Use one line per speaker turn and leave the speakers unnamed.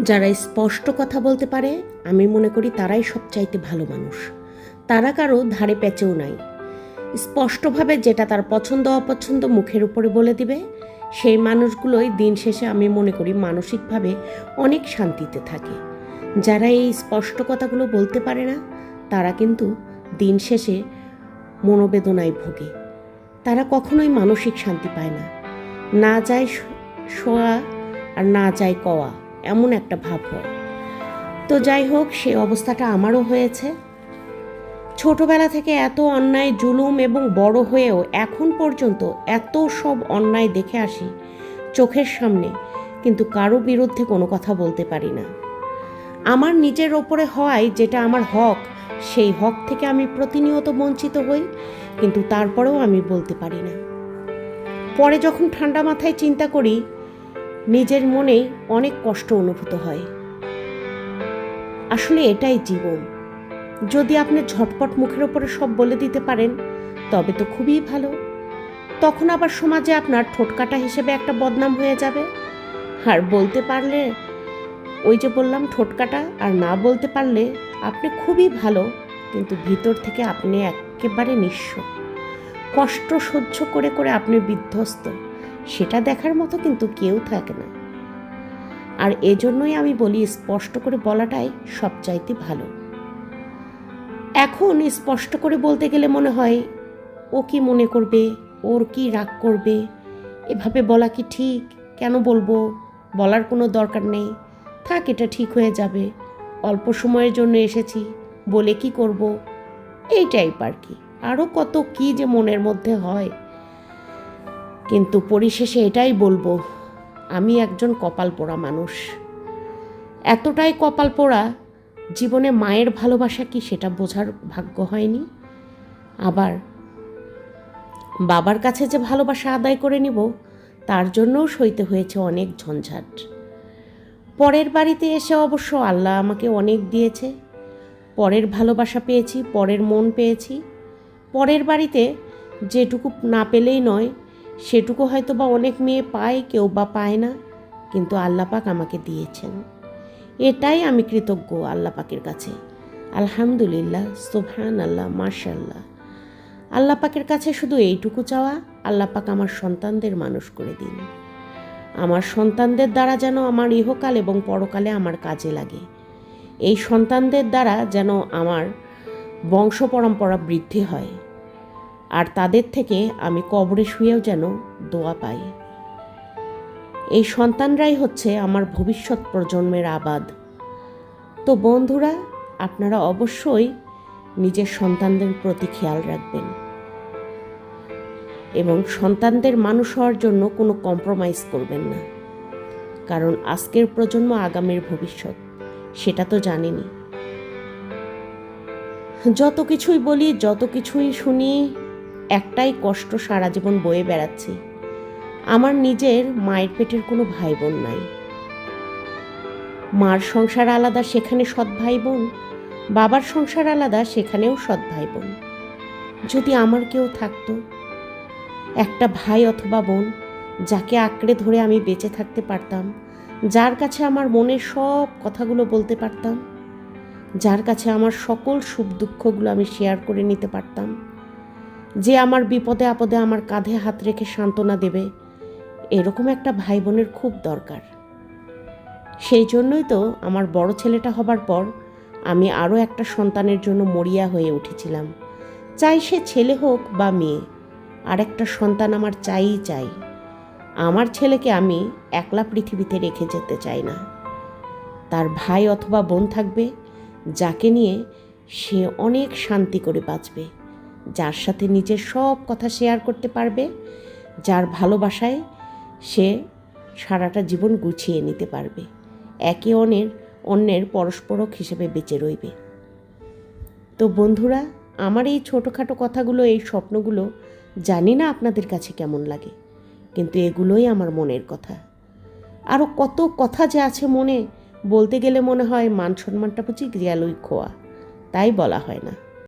যারা স্পষ্ট কথা বলতে পারে, আমি মনে করি তারাই সবচাইতে ভালো মানুষ। তারা কারও ধারে প্যাচেও নাই। স্পষ্টভাবে যেটা তার পছন্দ, অপছন্দ মুখের উপরে বলে দিবে, সেই মানুষগুলোই দিন শেষে আমি মনে করি মানসিকভাবে অনেক শান্তিতে থাকে। যারা এই স্পষ্ট কথাগুলো বলতে পারে না, তারা কিন্তু দিন শেষে মনোবেদনায় ভোগে। তারা কখনোই মানসিক শান্তি পায় না। না যায় শোয়া আর না যায় কওয়া। এমন একটা ভাব হয়। তো যাই হোক, সে অবস্থাটা আমারও হয়েছে। ছোটবেলা থেকে এত অন্যায়, জুলুম এবং বড় হয়েও এখন পর্যন্ত এত সব অন্যায় দেখে আসি চোখের সামনে, কিন্তু কারও বিরুদ্ধে কোনো কথা বলতে পারি না। আমার নিজের ওপরে হওয়ায় যেটা আমার হক, সেই হক থেকে আমি প্রতিনিয়ত বঞ্চিত হই, কিন্তু তারপরেও আমি বলতে পারি না। পরে যখন ঠান্ডা মাথায় চিন্তা করি নিজের মনে অনেক কষ্ট অনুভূত হয়। আসলে এটাই জীবন। যদি আপনি ঝটপট মুখের ওপরে সব বলে দিতে পারেন, তবে তো খুবই ভালো। তখন আবার সমাজে আপনার ঠোটকাটা হিসেবে একটা বদনাম হয়ে যাবে। আর বলতে পারলে, ওই যে বললাম ঠোটকাটা, আর না বলতে পারলে আপনি খুবই ভালো, কিন্তু ভিতর থেকে আপনি একেবারে নিঃস্ব। কষ্ট সহ্য করে করে আপনি বিধ্বস্ত। সেটা দেখার মতো কিন্তু কেউ থাকে না। আর এজন্যই আমি বলি, স্পষ্ট করে বলাটাই সবচাইতে ভালো। এখন স্পষ্ট করে বলতে গেলে মনে হয়, ও কি মনে করবে, ওর কি রাগ করবে, এভাবে বলা কি ঠিক? কেন বলব? বলার কোনো দরকার নেই। থাক, এটা ঠিক হয়ে যাবে। অল্প সময়ের জন্য এসেছি, বলে কি করব? এই টাইপ আর কি। আরও কত কি যে মনের মধ্যে হয়। কিন্তু পরিশেষে এটাই বলব, আমি একজন কপাল পোড়া মানুষ। এতটাই কপাল পোড়া, জীবনে মায়ের ভালোবাসা কি সেটা বোঝার ভাগ্য হয়নি? আবার বাবার কাছে যে ভালোবাসা আদায় করে নিব, তার জন্যও সইতে হয়েছে অনেক ঝঞ্ঝাট। পরের বাড়িতে এসে অবশ্য আল্লাহ আমাকে অনেক দিয়েছে। পরের ভালোবাসা পেয়েছি, পরের মন পেয়েছি। পরের বাড়িতে যেটুকু না পেলেই নয় সেটুকু হয়তো বা অনেক মেয়ে পায়, কেউ বা পায় না। কিন্তু আল্লাহ পাক আমাকে দিয়েছেন। এটাই আমি কৃতজ্ঞ আল্লাহ পাকের কাছে। আলহামদুলিল্লাহ সুবহান আল্লাহ মার্শাল্লাহ আল্লাহ পাকের কাছে শুধু এইটুকু চাওয়া, আল্লাহ পাক আমার সন্তানদের মানুষ করে দিন। আমার সন্তানদের দ্বারা যেন আমার ইহকাল এবং পরকালে আমার কাজে লাগে। এই সন্তানদের দ্বারা যেন আমার বংশ পরম্পরা বৃদ্ধি হয়। আর তাদের থেকে আমি কবরে শুয়েও যেন দোয়া পাই। এই সন্তানরাই হচ্ছে আমার ভবিষ্যৎ প্রজন্মের আবাদ। তো বন্ধুরা, আপনারা অবশ্যই নিজের সন্তানদের প্রতি খেয়াল রাখবেন। এবং সন্তানদের মানুষ হওয়ার জন্য কোনো কম্প্রোমাইজ করবেন না। কারণ আজকের প্রজন্ম আগামীর ভবিষ্যৎ, সেটা তো জানেনি যত কিছুই বলি, যত কিছুই শুনি একটাই কষ্ট সারা জীবন বয়ে বেড়াচ্ছি। আমার নিজের মায়ের পেটের কোনো ভাই বোন নাই। মার সংসার আলাদা, সেখানে সৎ ভাই বোন বাবার সংসার আলাদা, সেখানেও সৎ ভাই বোন যদি আমার কেউ থাকতো, একটা ভাই অথবা বোন, যাকে আঁকড়ে ধরে আমি বেঁচে থাকতে পারতাম, যার কাছে আমার মনের সব কথাগুলো বলতে পারতাম, যার কাছে আমার সকল সুখ দুঃখগুলো আমি শেয়ার করে নিতে পারতাম যে আমার বিপদে আপদে আমার কাঁধে হাত রেখে সান্ত্বনা দেবে, এরকম একটা ভাই বোনের খুব দরকার। সেই জন্যই তো আমার বড় ছেলেটা হবার পর আমি আরও একটা সন্তানের জন্য মরিয়া হয়ে উঠেছিলাম। চাই সে ছেলে হোক বা মেয়ে, আর একটা সন্তান আমার চাইই চাই। আমার ছেলেকে আমি একলা পৃথিবীতে রেখে যেতে চাই না। তার ভাই অথবা বোন থাকবে, যাকে নিয়ে সে অনেক শান্তি করে বাঁচবে। যার সাথে নিজের সব কথা শেয়ার করতে পারবে, যার ভালোবাসায় সে সারাটা জীবন গুছিয়ে নিতে পারবে। একে অন্যের অন্যের পরস্পরক হিসেবে বেঁচে রইবে। তো বন্ধুরা, আমার এই ছোটোখাটো কথাগুলো, এই স্বপ্নগুলো জানি না আপনাদের কাছে কেমন লাগে, কিন্তু এগুলোই আমার মনের কথা। আরও কত কথা যে আছে মনে, বলতে গেলে মনে হয় মান সম্মানটা বুঝি গেলই খোয়া, তাই বলা হয় না।